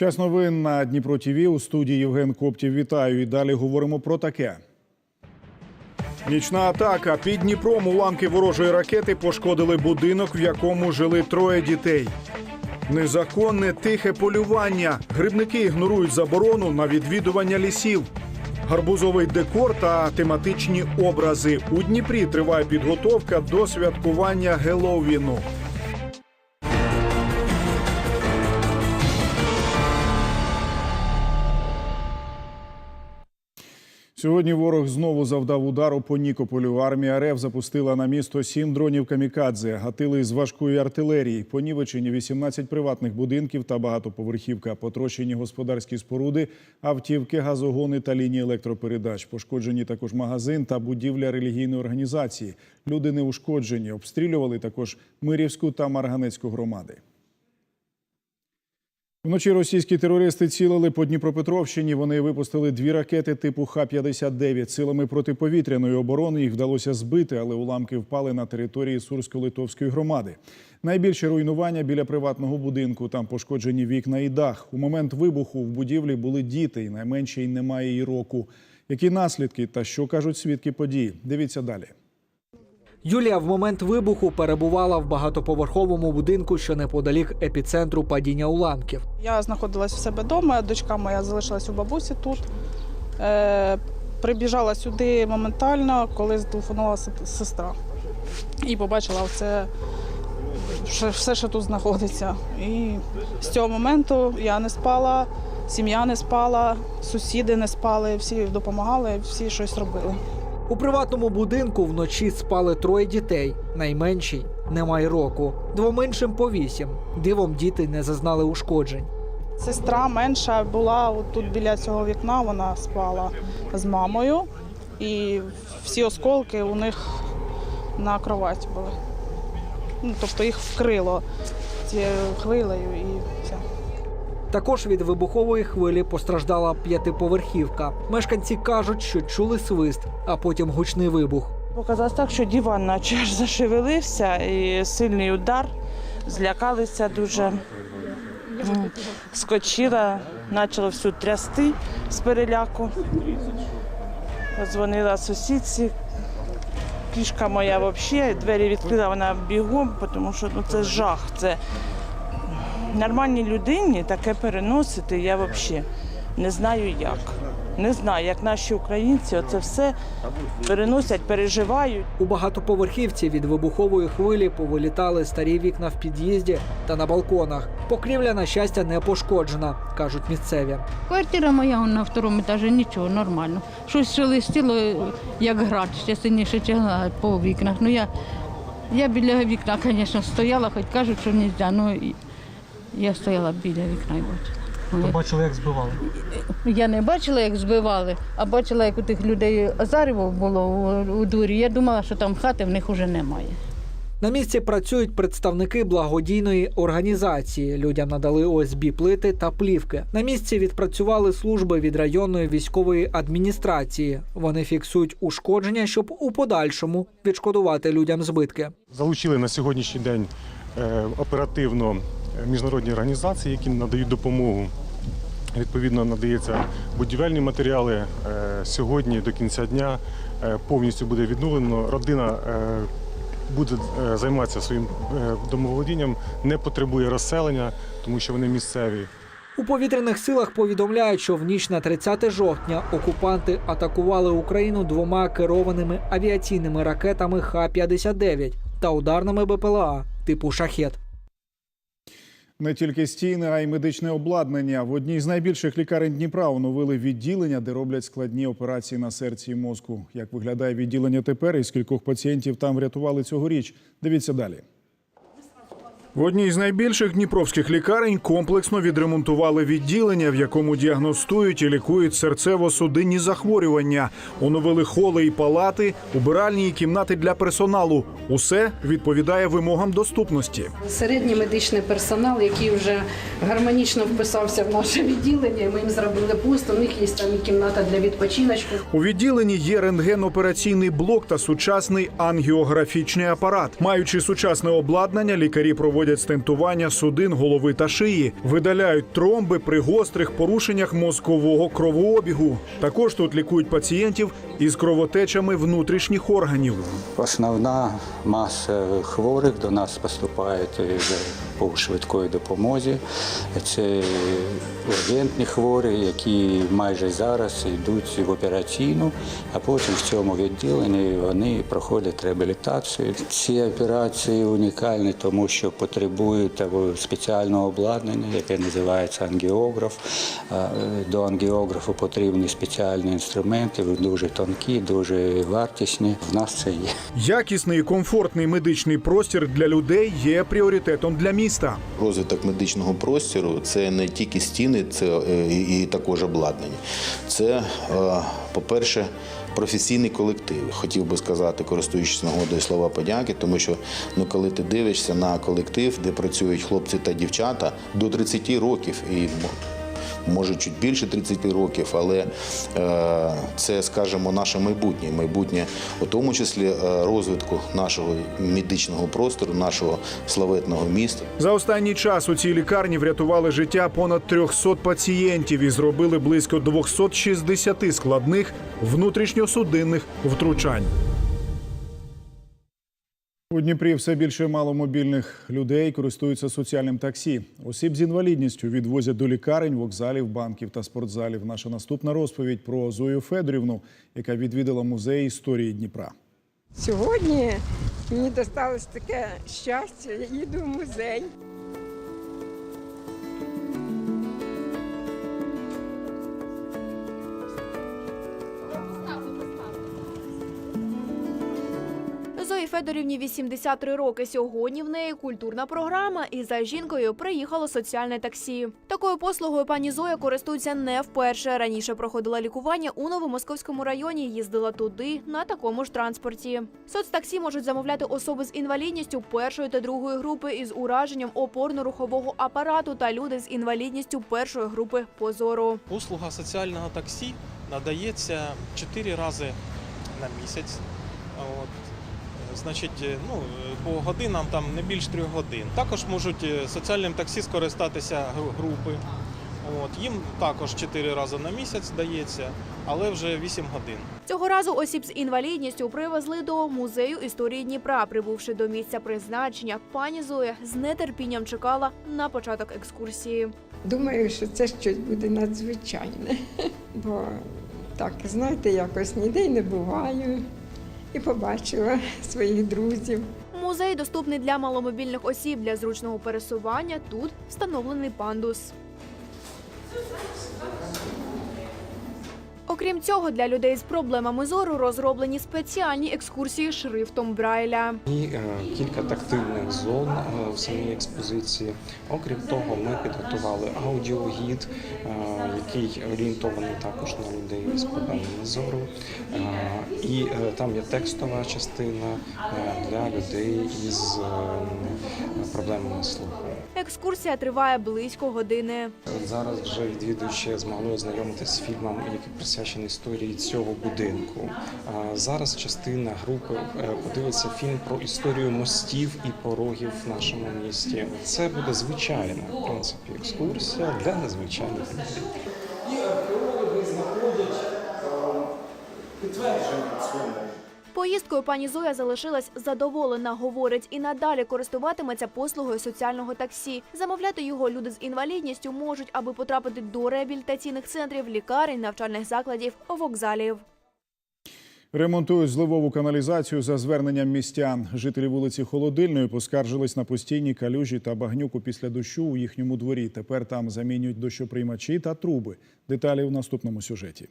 Час новин на Дніпро ТІВІ. у студії Євген Коптів. Вітаю. І далі говоримо про таке. Нічна атака під Дніпром уламки ворожої ракети пошкодили будинок, в якому жили троє дітей. Незаконне тихе полювання. Грибники ігнорують заборону на відвідування лісів. Гарбузовий декор та тематичні образи. У Дніпрі триває підготовка до святкування Геловіну. Сьогодні ворог знову завдав удару по Нікополю. Армія РФ запустила на місто сім дронів камікадзе, гатили з важкої артилерії. Понівечені 18 приватних будинків та багатоповерхівка, потрощені господарські споруди, автівки, газогони та лінії електропередач. Пошкоджені також магазин та будівля релігійної організації. Люди не ушкоджені. Обстрілювали також Мирівську та Марганецьку громади. Вночі російські терористи цілили по Дніпропетровщині. Вони випустили дві ракети типу Х-59. Силами протиповітряної оборони їх вдалося збити, але уламки впали на території Сурсько-Литовської громади. Найбільше руйнування біля приватного будинку. Там пошкоджені вікна і дах. У момент вибуху в будівлі були діти, і найменше й немає і року. Які наслідки та що кажуть свідки події? Дивіться далі. Юлія в момент вибуху перебувала в багатоповерховому будинку, що неподалік епіцентру падіння уламків. Я знаходилась у себе вдома, дочка моя залишилась у бабусі тут. Е, прибіжала сюди моментально, коли зателефонувала сестра. І побачила все, все, що тут знаходиться. І з цього моменту я не спала, сім'я не спала, сусіди не спали, всі допомагали, всі щось робили. У приватному будинку вночі спали троє дітей. Найменший немає року. Двом іншим по вісім. Дивом діти не зазнали ушкоджень. Сестра менша була тут біля цього вікна, вона спала з мамою, і всі осколки у них на кроваті були. Ну, тобто їх вкрило цією хвилею і. Також від вибухової хвилі постраждала п'ятиповерхівка. Мешканці кажуть, що чули свист, а потім гучний вибух. Показалось так, що диван наче зашевелився і сильний удар. Злякалися дуже. Скочила, почало всю трясти з переляку. Подзвонила сусідці. Кішка моя взагалі, двері відкрила вона бігом, тому що ну, це жах. Це нормальній людині таке переносити, я взагалі не знаю як. Не знаю, як наші українці оце все переносять, переживають. У багатоповерхівці від вибухової хвилі повилітали старі вікна в під'їзді та на балконах. Покрівля, на щастя, не пошкоджена, кажуть місцеві. Квартира моя на второму етажі, нічого, нормально. Щось шелестіло, як град, ще сильніше чигла по вікнах. Ну я, я біля вікна, звісно, стояла, хоч кажуть, що не можна, ну я стояла біля вікна і бачила. Ви бачили, як збивали. Я не бачила, як збивали, а бачила, як у тих людей озаріво було у, у дворі. Я думала, що там хати в них вже немає. На місці працюють представники благодійної організації. Людям надали ОСБ плити та плівки. На місці відпрацювали служби від районної військової адміністрації. Вони фіксують ушкодження, щоб у подальшому відшкодувати людям збитки. Залучили на сьогоднішній день е, оперативно міжнародні організації, які надають допомогу. Відповідно, надається будівельні матеріали. Е, Сьогодні до кінця дня е, повністю буде відновлено. Родина е, буде займатися своїм домоволодінням, не потребує розселення, тому що вони місцеві. У повітряних силах повідомляють, що в ніч на 30 жовтня окупанти атакували Україну двома керованими авіаційними ракетами Х-59 та ударними БПЛА типу шахет. Не тільки стіни, а й медичне обладнання. В одній з найбільших лікарень Дніпра оновили відділення, де роблять складні операції на серці і мозку. Як виглядає відділення тепер і скількох пацієнтів там врятували цьогоріч? Дивіться далі. В одній з найбільших дніпровських лікарень комплексно відремонтували відділення, в якому діагностують і лікують серцево-судинні захворювання. Оновили холи і палати, убиральні і кімнати для персоналу. Усе відповідає вимогам доступності. Середній медичний персонал, який вже гармонічно вписався в наше відділення. Ми їм зробили пуст. У них є там і кімната для відпочиночку. У відділенні є рентген-операційний блок та сучасний ангіографічний апарат. Маючи сучасне обладнання, лікарі проводять проводять стентування судин, голови та шиї, видаляють тромби при гострих порушеннях мозкового кровообігу. Також тут лікують пацієнтів із кровотечами внутрішніх органів. Основна маса хворих до нас поступає по швидкої допомозі. Це ургентні хворі, які майже зараз йдуть в операційну, а потім в цьому відділенні вони проходять реабілітацію. Ці операції унікальні, тому що потребують спеціального обладнання, яке називається ангіограф. До ангіографу потрібні спеціальні інструменти, дуже тонкі, дуже вартісні. В нас це є. Якісний і комфортний медичний простір для людей є пріоритетом для міста. Розвиток медичного простору це не тільки стіни, це е, і також обладнання. Це, е, по-перше, професійний колектив. Хотів би сказати, користуючись нагодою слова подяки, тому що ну, коли ти дивишся на колектив, де працюють хлопці та дівчата до 30 років і може чуть більше 30 років, але е, це, скажімо, наше майбутнє. Майбутнє, у тому числі е, розвитку нашого медичного простору, нашого славетного міста. За останній час у цій лікарні врятували життя понад 300 пацієнтів і зробили близько 260 складних внутрішньосудинних втручань. У Дніпрі все більше маломобільних людей користуються соціальним таксі. Осіб з інвалідністю відвозять до лікарень, вокзалів, банків та спортзалів. Наша наступна розповідь про Зою Федорівну, яка відвідала музей історії Дніпра. Сьогодні мені досталось таке щастя. Я їду в музей. Федорівні 83 роки. Сьогодні в неї культурна програма, і за жінкою приїхало соціальне таксі. Такою послугою пані Зоя користується не вперше. Раніше проходила лікування у Новомосковському районі. Їздила туди на такому ж транспорті. Соцтаксі можуть замовляти особи з інвалідністю першої та другої групи із ураженням опорно-рухового апарату та люди з інвалідністю першої групи позору. Послуга соціального таксі надається 4 рази на місяць. От. Значить, е, ну, е, по годинам там не більш 3 годин. Також можуть е, соціальним таксі скористатися групи. От. Їм також 4 рази на місяць дається, але вже 8 годин. Цього разу осіб з інвалідністю привезли до музею історії Дніпра. Прибувши до місця призначення, пані Зоя з нетерпінням чекала на початок екскурсії. Думаю, що це щось буде надзвичайне. Бо так, знаєте, якось ніде й не буваю. І побачила своїх друзів. Музей доступний для маломобільних осіб для зручного пересування. Тут встановлений пандус. Окрім цього, для людей з проблемами зору розроблені спеціальні екскурсії шрифтом Брайля. І е, кілька тактильних зон е, в самій експозиції. Окрім того, ми підготували аудіогід, е, який орієнтований також на людей з проблемами зору. Е, І е, там є текстова частина е, для людей із е, проблемами слуху. Екскурсія триває близько години. Зараз вже відвідувачі змогли ознайомитися з фільмом, який присвячений історії цього будинку. Зараз частина групи е, подивиться фільм про історію мостів і порогів в нашому місті. Це буде звичайна в принципі екскурсія для незвичайних людей. Поїздкою пані Зоя залишилась задоволена. Говорить, і надалі користуватиметься послугою соціального таксі. Замовляти його люди з інвалідністю можуть, аби потрапити до реабілітаційних центрів, лікарень, навчальних закладів, вокзалів. Ремонтують зливову каналізацію за зверненням містян. Жителі вулиці Холодильної поскаржились на постійні калюжі та багнюку після дощу у їхньому дворі. Тепер там замінюють дощоприймачі та труби. Деталі у наступному сюжеті.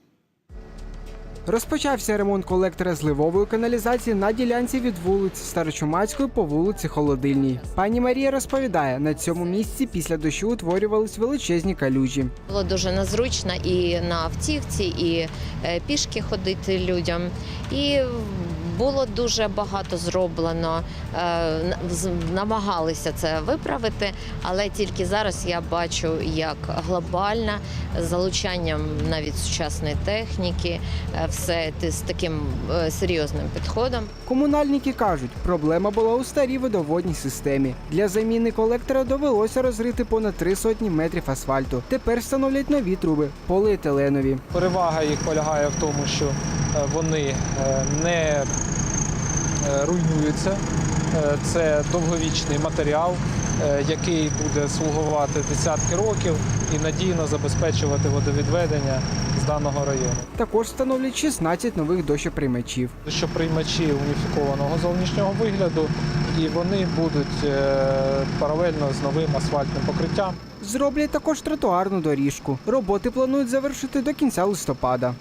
Розпочався ремонт колектора зливової каналізації на ділянці від вулиці Старочумацької по вулиці Холодильній. Пані Марія розповідає, на цьому місці після дощу утворювались величезні калюжі. Було дуже незручно і на автівці, і е, пішки ходити людям. І Було дуже багато зроблено, е, намагалися це виправити, але тільки зараз я бачу, як глобально з залучанням навіть сучасної техніки, е, все з таким е, серйозним підходом. Комунальники кажуть, проблема була у старій водоводній системі. Для заміни колектора довелося розрити понад три сотні метрів асфальту. Тепер встановлять нові труби поліетиленові. Перевага їх полягає в тому, що вони не руйнуються. Е, Це довговічний матеріал, е, який буде слугувати десятки років і надійно забезпечувати водовідведення з даного району. Також встановлять 16 нових дощоприймачів. Що приймачі уніфікованого зовнішнього вигляду, і вони будуть е, паралельно з новим асфальтним покриттям. Зроблять також тротуарну доріжку. Роботи планують завершити до кінця листопада.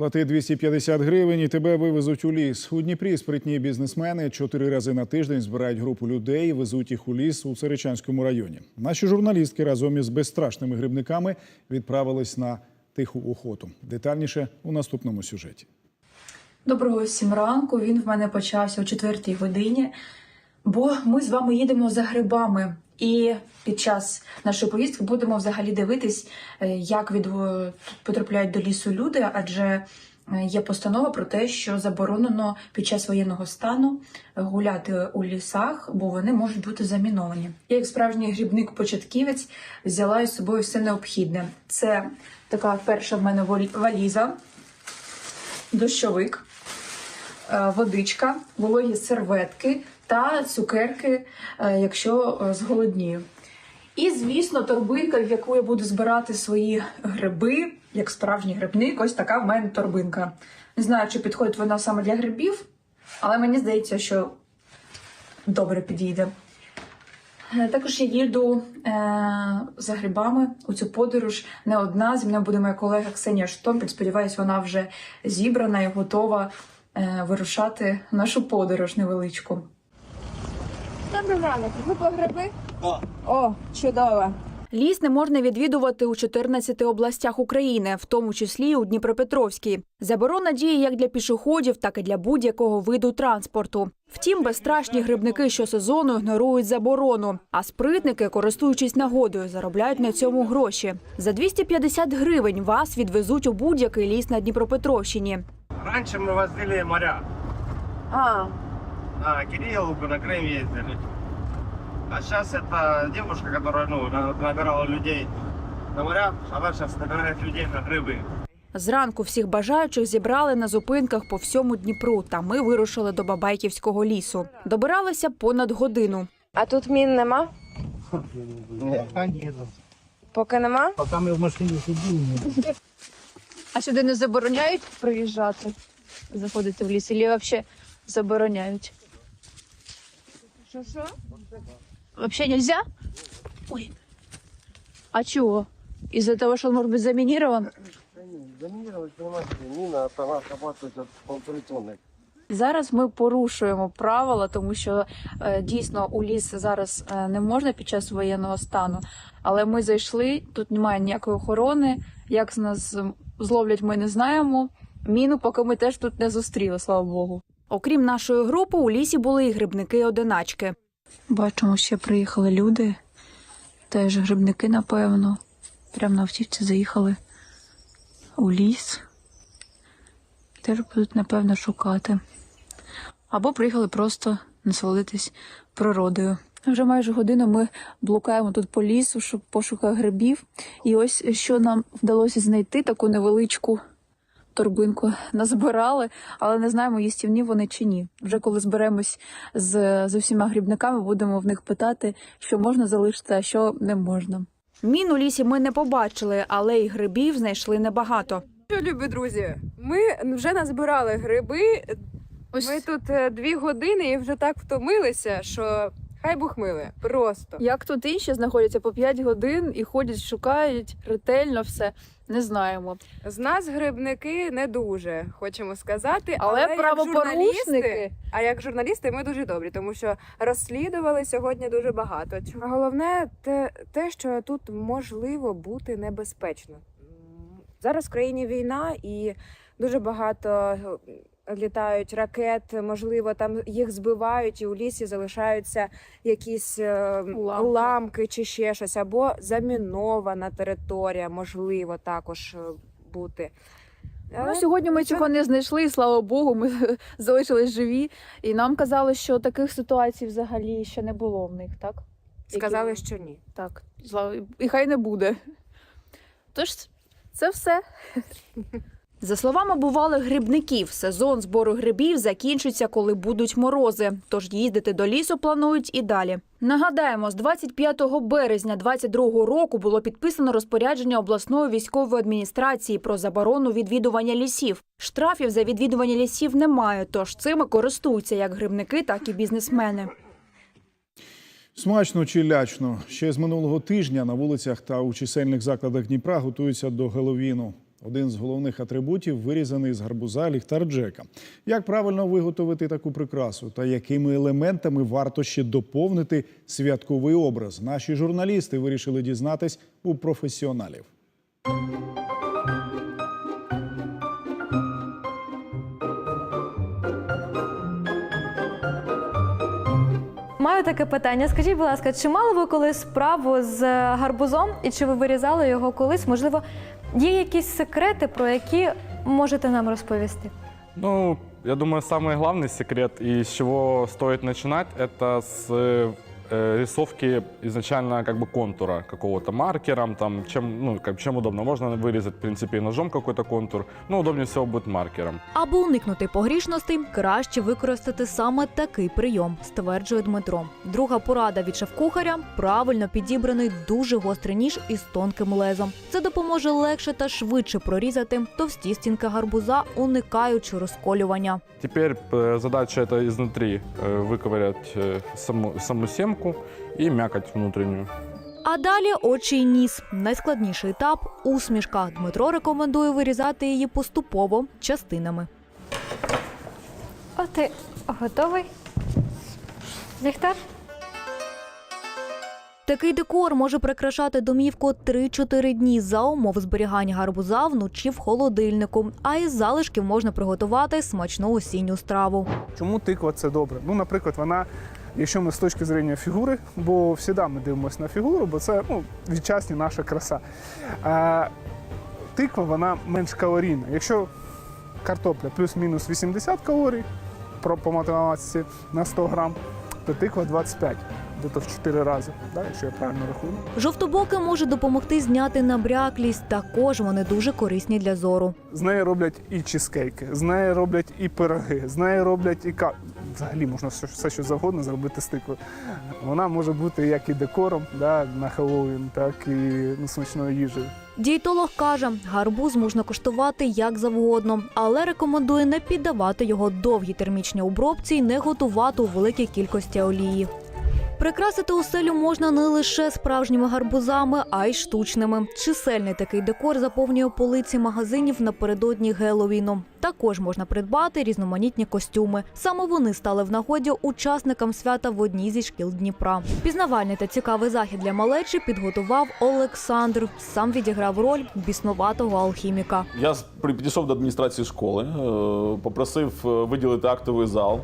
Плати 250 гривень і тебе вивезуть у ліс. У Дніпрі спритні бізнесмени чотири рази на тиждень збирають групу людей і везуть їх у ліс у Царичанському районі. Наші журналістки разом із безстрашними грибниками відправились на тиху охоту. Детальніше у наступному сюжеті. Доброго всім ранку. Він в мене почався о четвертій годині, бо ми з вами їдемо за грибами. І під час нашої поїздки будемо взагалі дивитись, е, як від потрапляють до лісу люди, адже е, є постанова про те, що заборонено під час воєнного стану гуляти у лісах, бо вони можуть бути заміновані. Я, як справжній грибник-початківець, взяла із собою все необхідне. Це така перша в мене валіза, дощовик, е, водичка, вологі серветки та цукерки, е, якщо е, зголоднію. І, звісно, торбинка, в яку я буду збирати свої гриби, як справжній грибник, ось така в мене торбинка. Не знаю, чи підходить вона саме для грибів, але мені здається, що добре підійде. Е, Також я їду е, за грибами у цю подорож не одна. Зі мною буде моя колега Ксенія Штомпель. Сподіваюсь, вона вже зібрана і готова е, вирушати нашу подорож невеличку. Добрий ранок. Ви по гриби? О, чудово. Ліс не можна відвідувати у 14 областях України, в тому числі у Дніпропетровській. Заборона діє як для пішоходів, так і для будь-якого виду транспорту. Втім, безстрашні грибники щосезону ігнорують заборону, а спритники, користуючись нагодою, заробляють на цьому гроші. За 250 гривень вас відвезуть у будь-який ліс на Дніпропетровщині. Раньше мы возили моря. А, На Кирилловку, на Крым ездили. А сейчас это девушка, которая ну, на- набирала людей на моря, она сейчас набирает людей на грибы. Зранку всіх бажаючих зібрали на зупинках по всьому Дніпру, та ми вирушили до Бабайківського лісу. Добиралися понад годину. а тут мін нема? Нет, Поки нема? Пока мы в машине сидим. А сюди не забороняють приїжджати, заходити в ліс, або взагалі забороняють? Що що? Вообще нельзя? Ой. А чего? Из-за того, что он может быть заминирован? Заминировать, понимаете, мина, это она срабатывает от полторы тонны. Зараз ми порушуємо правила, тому що е, дійсно у ліс зараз е, не можна під час воєнного стану. Але ми зайшли, тут немає ніякої охорони. Як з нас зловлять, ми не знаємо. Міну, поки ми теж тут не зустріли, слава Богу. Окрім нашої групи, у лісі були і грибники-одиначки. Бачимо, ще приїхали люди, теж грибники, напевно. Прямо на автівці заїхали у ліс. Теж будуть, напевно, шукати. Або приїхали просто насолодитись природою. Вже майже годину ми блукаємо тут по лісу, щоб пошуках грибів. І ось що нам вдалося знайти таку невеличку торбинку. Назбирали, але не знаємо, їстівні вони чи ні. Вже коли зберемось з, з усіма грибниками, будемо в них питати, що можна залишити, а що не можна. Мін у лісі ми не побачили, але й грибів знайшли небагато. Що, любі друзі, ми вже назбирали гриби. Ось. Ми тут е, дві години і вже так втомилися, що Хай Бог миле, просто. Як тут інші знаходяться по 5 годин і ходять, шукають ретельно все. Не знаємо. З нас грибники не дуже хочемо сказати, Але як правопорушники- А як журналісти, ми дуже добрі, тому що розслідували сьогодні дуже багато. Головне те, те, що тут можливо бути небезпечно. Зараз в країні війна і дуже багато літають ракет, можливо, там їх збивають, і у лісі залишаються якісь е, Уламки. уламки чи ще щось, або замінована територія, можливо, також е, бути. Ну, сьогодні ми цього не знайшли, і слава Богу, ми залишились живі. І нам казали, що таких ситуацій взагалі ще не було в них, так? Сказали, Які- що ні. Так, і хай не буде. Тож, це все. За словами бувалих грибників, сезон збору грибів закінчиться, коли будуть морози. Тож їздити до лісу планують і далі. Нагадаємо, з 25 березня 2022 року було підписано розпорядження обласної військової адміністрації про заборону відвідування лісів. Штрафів за відвідування лісів немає, тож цими користуються як грибники, так і бізнесмени. Смачно чи лячно. Ще з минулого тижня на вулицях та у чисельних закладах Дніпра готуються до Геловіну. Один з головних атрибутів вирізаний з гарбуза ліхтар Джека. Як правильно виготовити таку прикрасу та якими елементами варто ще доповнити святковий образ? Наші журналісти вирішили дізнатись у професіоналів. Маю таке питання. Скажіть, будь ласка, чи мали ви колись справу з гарбузом і чи ви вирізали його колись? Можливо, є якісь секрети, про які можете нам розповісти? Ну, я думаю, самый главный секрет и с чего стоит начинать, это с э, э, рисовки изначально как бы контура какого-то маркером, там, чем, ну, как, чем удобно. Можно вырезать, в принципе, и ножом какой-то контур, но удобнее всего будет маркером. Аби уникнути погрішностей, краще використати саме такий прийом, стверджує Дмитро. Друга порада від шеф-кухаря – правильно підібраний дуже гострий ніж із тонким лезом. Це допоможе легше та швидше прорізати товсті стінки гарбуза, уникаючи розколювання. Теперь э, задача это изнутри э, выковырять э, саму, саму семку и мякоть внутреннюю. А далі очі й ніс. Найскладніший етап усмішка. Дмитро рекомендує вирізати її поступово частинами. О, ти готовий? Ліхтар? Такий декор може прикрашати домівку 3-4 дні за умов зберігання гарбуза вночі в холодильнику. А із залишків можна приготувати смачну осінню страву. Чому тиква це добре? Ну, наприклад, вона, якщо ми з точки зрення фігури, бо завжди ми дивимося на фігуру, бо це ну, відчасні наша краса. А, тиква вона менш калорійна. Якщо картопля плюс-мінус 80 калорій по математиці на 100 грам, то тиква 25, дето в 4 рази, да, якщо я правильно рахую. Жовтобоки може допомогти зняти набряклість. Також вони дуже корисні для зору. З неї роблять і чизкейки, з неї роблять і пироги, з неї роблять і ка. Взагалі можна все, все що завгодно зробити з тиквою. Вона може бути як і декором да, на Хеллоуін, так і ну, смачною їжею. Дієтолог каже, гарбуз можна коштувати як завгодно, але рекомендує не піддавати його довгій термічній обробці і не готувати у великій кількості олії. Прикрасити оселю можна не лише справжніми гарбузами, а й штучними. Чисельний такий декор заповнює полиці магазинів напередодні Геловіну. Також можна придбати різноманітні костюми. Саме вони стали в нагоді учасникам свята в одній зі шкіл Дніпра. Пізнавальний та цікавий захід для малечі підготував Олександр. Сам відіграв роль біснуватого алхіміка. Я підійшов до адміністрації школи, е, попросив е, виділити актовий зал.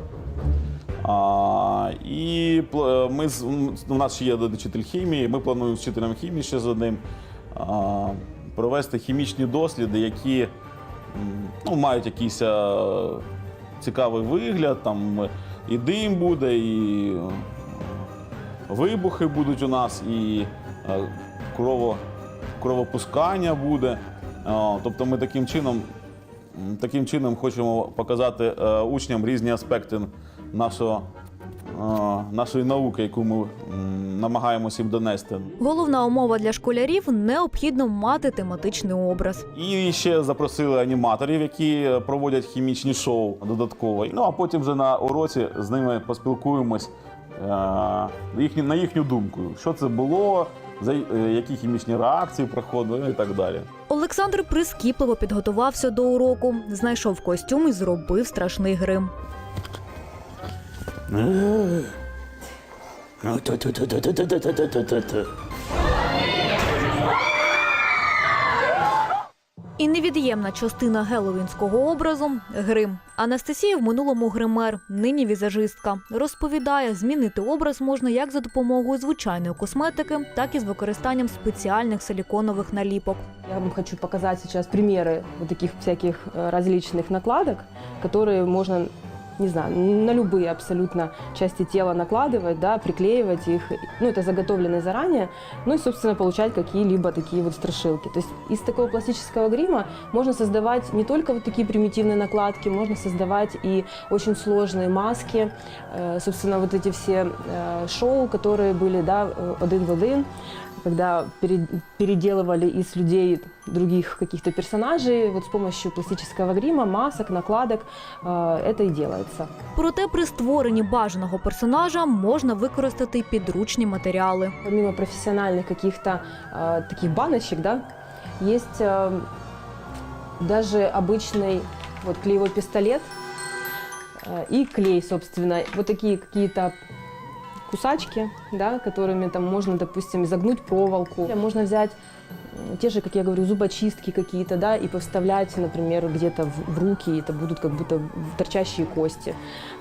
А, і ми з- у нас ще є вчитель хімії. Ми плануємо з вчителем хімії ще з одним а, провести хімічні досліди, які ну, мають якийсь а, цікавий вигляд. Там і дим буде, і е, вибухи будуть у нас, і е, крово, кровопускання буде. А, Тобто ми таким чином, таким чином хочемо показати е, учням різні аспекти нашого, е, нашої науки, яку ми намагаємося їм донести. Головна умова для школярів необхідно мати тематичний образ. І ще запросили аніматорів, які проводять хімічні шоу додатково. Ну а потім вже на уроці з ними поспілкуємось е, їхні, на їхню думку, що це було, за е, які хімічні реакції проходили і так далі. Олександр прискіпливо підготувався до уроку, знайшов костюм і зробив страшний грим. І невід'ємна частина геловінського образу грим. Анастасія в минулому гример, нині візажистка. Розповідає, змінити образ можна як за допомогою звичайної косметики, так і з використанням спеціальних силіконових наліпок. Я вам хочу показать сейчас примеры вот таких всяких э, различных накладок, которые можно, не знаю, на любые абсолютно части тела накладывать, да, приклеивать их. Ну, это заготовленные заранее. Ну и, собственно, получать какие-либо такие вот страшилки. То есть из такого пластического грима можно создавать не только вот такие примитивные накладки, можно создавать и очень сложные маски. Э, Собственно, вот эти все э, шоу, которые были, да, э, один в один, когда пере- переделывали из людей других каких-то персонажей, вот с помощью пластического грима, масок, накладок, э, это и делается. Проте при створенні бажаного персонажа можна використати й підручні матеріали. Помимо профессиональных каких-то э, таких баночек, да, есть э, даже обычный вот клеевой пистолет э, и клей, собственно, вот такие какие-то кусачки, да, которыми там можно, допустим, изогнуть проволоку. Можно взять м, те же, как я говорю, зубочистки какие-то, да, и поставлять, например, где-то в, в руки, и это будут как будто торчащие кости.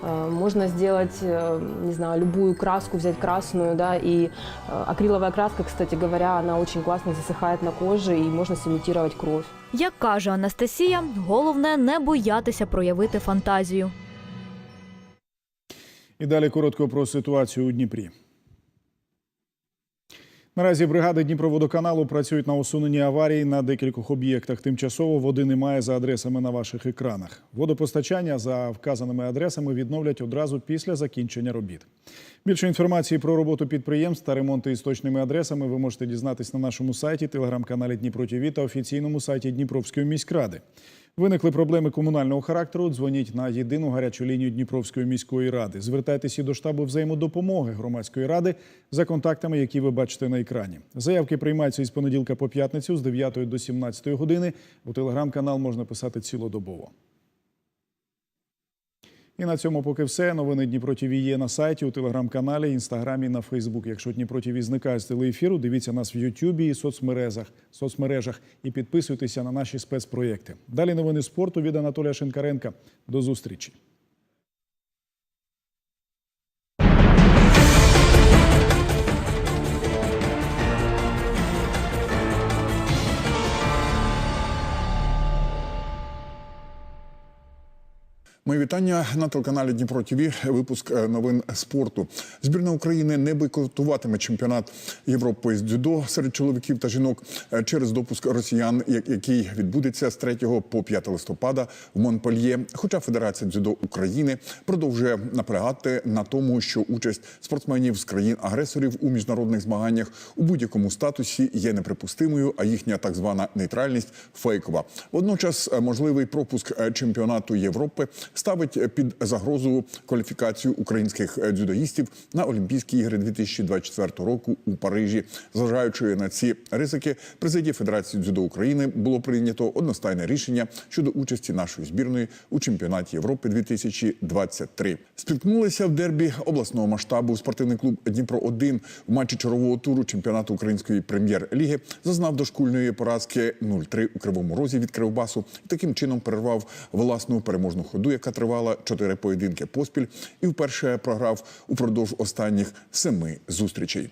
Э, Можно сделать, э, не знаю, любую краску, взять красную, да, и э, акриловая краска, кстати говоря, она очень классно засыхает на коже, и можно симитировать кровь. Як каже Анастасія, головне не боятися проявити фантазію. І далі коротко про ситуацію у Дніпрі. Наразі бригади Дніпроводоканалу працюють на усуненні аварії на декількох об'єктах. Тимчасово води немає за адресами на ваших екранах. Водопостачання за вказаними адресами відновлять одразу після закінчення робіт. Більше інформації про роботу підприємств та ремонти із точними адресами ви можете дізнатись на нашому сайті, телеграм-каналі Дніпро ТВ та офіційному сайті Дніпровської міськради. Виникли проблеми комунального характеру. Дзвоніть на єдину гарячу лінію Дніпровської міської ради. Звертайтеся до штабу взаємодопомоги громадської ради за контактами, які ви бачите на екрані. Заявки приймаються із понеділка по п'ятницю з 9 до 17 години. У телеграм-канал можна писати цілодобово. І на цьому поки все. Новини Дніпро ТВ є на сайті, у телеграм-каналі, інстаграмі, на Фейсбук. Якщо Дніпро ТВ зникає з телеефіру, дивіться нас в Ютубі і соцмережах, соцмережах і підписуйтеся на наші спецпроєкти. Далі новини спорту від Анатолія Шинкаренка. До зустрічі. Мої вітання на телеканалі Дніпро ТВ. Випуск е, новин спорту. Збірна України не бойкотуватиме чемпіонат Європи з дзюдо серед чоловіків та жінок е, через допуск росіян, який відбудеться з 3 по 5 листопада в Монпельє. Хоча Федерація дзюдо України продовжує наполягати на тому, що участь спортсменів з країн-агресорів у міжнародних змаганнях у будь-якому статусі є неприпустимою, а їхня так звана нейтральність фейкова. Водночас е, можливий пропуск чемпіонату Європи ставить під загрозу кваліфікацію українських е, дзюдоїстів на Олімпійські ігри 2024 року у Парижі. Зважаючи на ці ризики, президія Федерації дзюдо України було прийнято одностайне рішення щодо участі нашої збірної у чемпіонаті Європи 2023. Спіткнулися в дербі обласного масштабу спортивний клуб Дніпро 1 в матчі чергового туру чемпіонату української прем'єр-ліги зазнав дошкульної поразки 0-3 у кривому розі від Кривбасу і таким чином перервав власну переможну ходу, яка тривала чотири поєдинки поспіль, і вперше програв упродовж останніх семи зустрічей.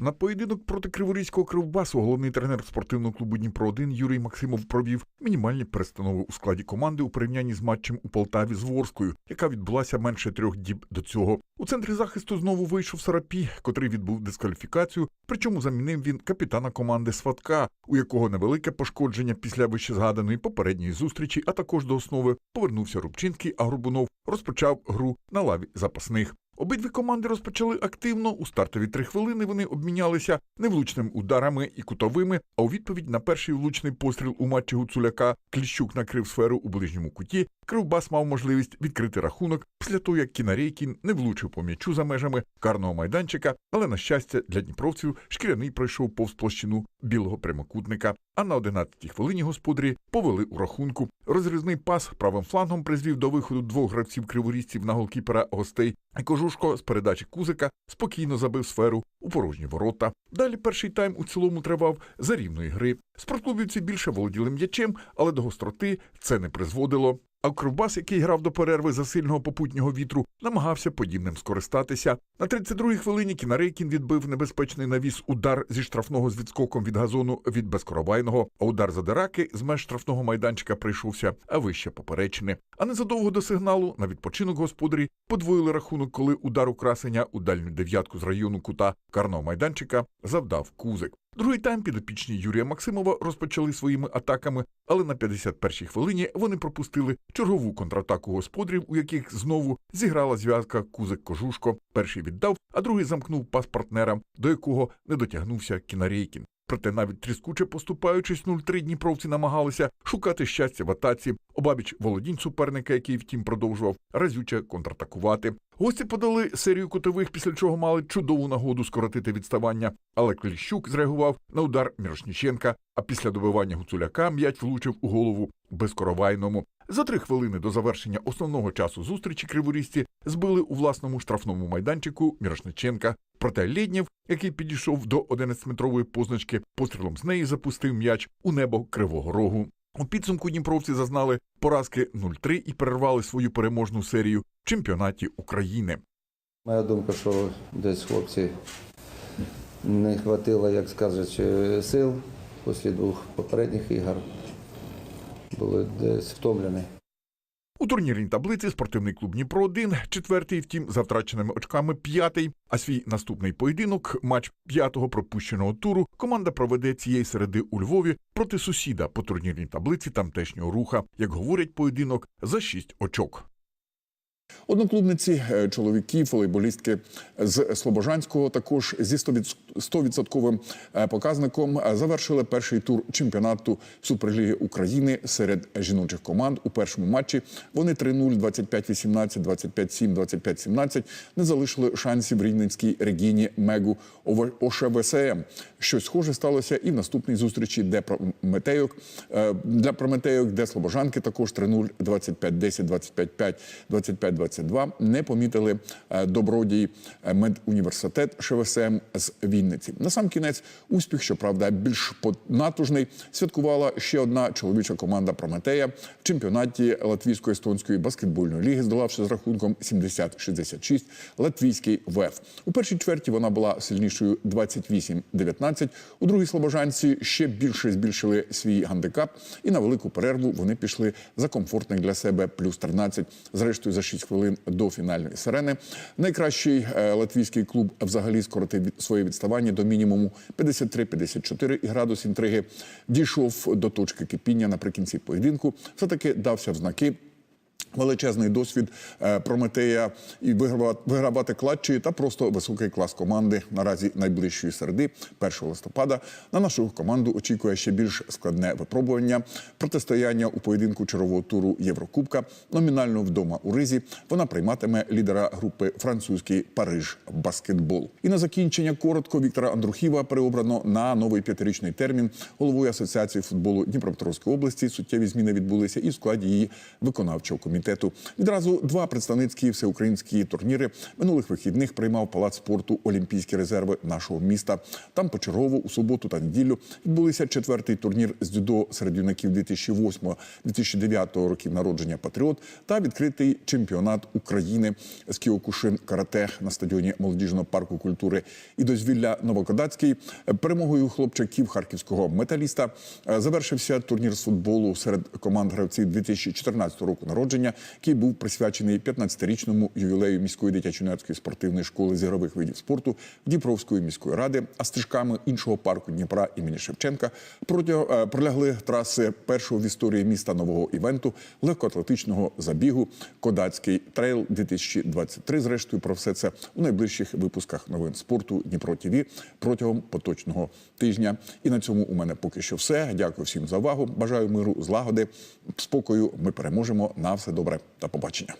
На поєдинок проти Криворізького кривбасу головний тренер спортивного клубу Дніпро 1 Юрій Максимов провів мінімальні перестанови у складі команди у порівнянні з матчем у Полтаві з Ворською, яка відбулася менше трьох діб до цього. У центрі захисту знову вийшов Сарапі, котрий відбув дискваліфікацію. Причому замінив він капітана команди Сватка, у якого невелике пошкодження після вищезгаданої попередньої зустрічі, а також до основи повернувся Рубчинський, а Горбунов розпочав гру на лаві запасних. Обидві команди розпочали активно. У стартові три хвилини вони обмінялися невлучними ударами і кутовими. А у відповідь на перший влучний постріл у матчі Гуцуляка Кліщук накрив сферу у ближньому куті. Кривбас мав можливість відкрити рахунок після того, як Кінарейкін не влучив по м'ячу за межами карного майданчика, але на щастя для дніпровців шкіряний пройшов повз площину білого прямокутника. А на 11-й хвилині господарі повели у рахунку. Розрізний пас правим флангом призвів до виходу двох гравців криворізців на голкіпера гостей. Кожушко з передачі Кузика спокійно забив сферу у порожні ворота. Далі перший тайм у цілому тривав за рівної гри. Спортклубівці більше володіли м'ячем, але до гостроти це не призводило. А Кривбас, який грав до перерви за сильного попутнього вітру, намагався подібним скористатися. На 32-й хвилині Кінарейкін відбив небезпечний навіс удар зі штрафного з відскоком від газону від безкоровайного, а удар за Дераки з меж штрафного майданчика прийшовся, а вище поперечини. А незадовго до сигналу на відпочинок господарі подвоїли рахунок, коли удар у красення у дальню дев'ятку з району кута карного майданчика завдав кузик. Другий тайм підопічні Юрія Максимова розпочали своїми атаками, але на 51-й хвилині вони пропустили чергову контратаку господарів, у яких знову зіграла зв'язка Кузик Кожушко. Перший віддав, а другий замкнув пас партнера, до якого не дотягнувся Кінарейкін. Проте навіть тріскуче поступаючись 0-3 дніпровці намагалися шукати щастя в атаці. Обабіч володінь суперника, який втім продовжував разюче контратакувати. Гості подали серію кутових, після чого мали чудову нагоду скоротити відставання. Але Кліщук зреагував на удар Мірошніченка, а після добивання Гуцуляка м'яч влучив у голову безкоровайному. За три хвилини до завершення основного часу зустрічі криворізці збили у власному штрафному майданчику Мірошниченка. Проте Лєднєв, який підійшов до 11-метрової позначки, пострілом з неї запустив м'яч у небо Кривого Рогу. У підсумку дніпровці зазнали поразки 0-3 і перервали свою переможну серію в чемпіонаті України. Моя думка, що десь хлопці не хватило, як скажуть, сил після двох попередніх ігор. Були десь втомлені. У турнірній таблиці спортивний клуб Дніпро 1 четвертий, втім, за втраченими очками п'ятий. А свій наступний поєдинок, матч п'ятого пропущеного туру, команда проведе цієї середи у Львові проти сусіда по турнірній таблиці тамтешнього руха. Як говорять, поєдинок за шість очок. Одноклубниці е, чоловіків, волейболістки з Слобожанського також зі 100% е, показником е, завершили перший тур чемпіонату Суперліги України серед жіночих команд. У першому матчі вони 3-0, 25-18, 25-7, 25-17 не залишили шансів рівненській Регіні Мегу ОШВСМ. Щось схоже сталося і в наступній зустрічі, де Прометейок для Прометейок, де Слобожанки також 3-0, 25-10, 25-5, 25-22 не помітили е, добродій е, медуніверситет ШВСМ з Вінниці. На сам кінець успіх, щоправда, більш натужний, святкувала ще одна чоловіча команда Прометея в чемпіонаті Латвійсько-естонської баскетбольної ліги, здолавши з рахунком 70-66 латвійський ВЕФ. У першій чверті вона була сильнішою 28-19. У другій слобожанці ще більше збільшили свій гандикап, і на велику перерву вони пішли за комфортних для себе плюс 13, зрештою за 6 хвилин до фінальної сирени. Найкращий е, латвійський клуб взагалі скоротив своє відставання до мінімуму 53-54 і градус інтриги дійшов до точки кипіння наприкінці поєдинку. Все таки дався в знаки. Величезний досвід е, Прометея і вигравати, кладчі та просто високий клас команди наразі найближчої середи 1 листопада. На нашу команду очікує ще більш складне випробування протистояння у поєдинку чергового туру Єврокубка. Номінально вдома у Ризі вона прийматиме лідера групи французький Париж баскетбол. І на закінчення коротко Віктора Андрухіва переобрано на новий п'ятирічний термін головою асоціації футболу Дніпропетровської області. Суттєві зміни відбулися і в складі її виконавчого комітету. Відразу два представницькі всеукраїнські турніри минулих вихідних приймав палац спорту Олімпійські резерви нашого міста. Там почергово у суботу та неділю відбулися четвертий турнір з дзюдо серед юнаків 2008-2009 років народження Патріот та відкритий чемпіонат України з Кіокушин карате на стадіоні молодіжного парку культури і дозвілля Новокодацький. Перемогою хлопчаків харківського металіста е, завершився турнір з футболу серед команд гравців 2014 року народження. Святкування, який був присвячений 15-річному ювілею міської дитячо-юнацької спортивної школи з ігрових видів спорту Дніпровської міської ради, а стежками іншого парку Дніпра імені Шевченка е, пролягли траси першого в історії міста нового івенту легкоатлетичного забігу Кодацький трейл 2023. Зрештою, про все це у найближчих випусках новин спорту Дніпро ТІВІ протягом поточного тижня. І на цьому у мене поки що все. Дякую всім за увагу. Бажаю миру, злагоди, спокою. Ми переможемо. На все та побачення.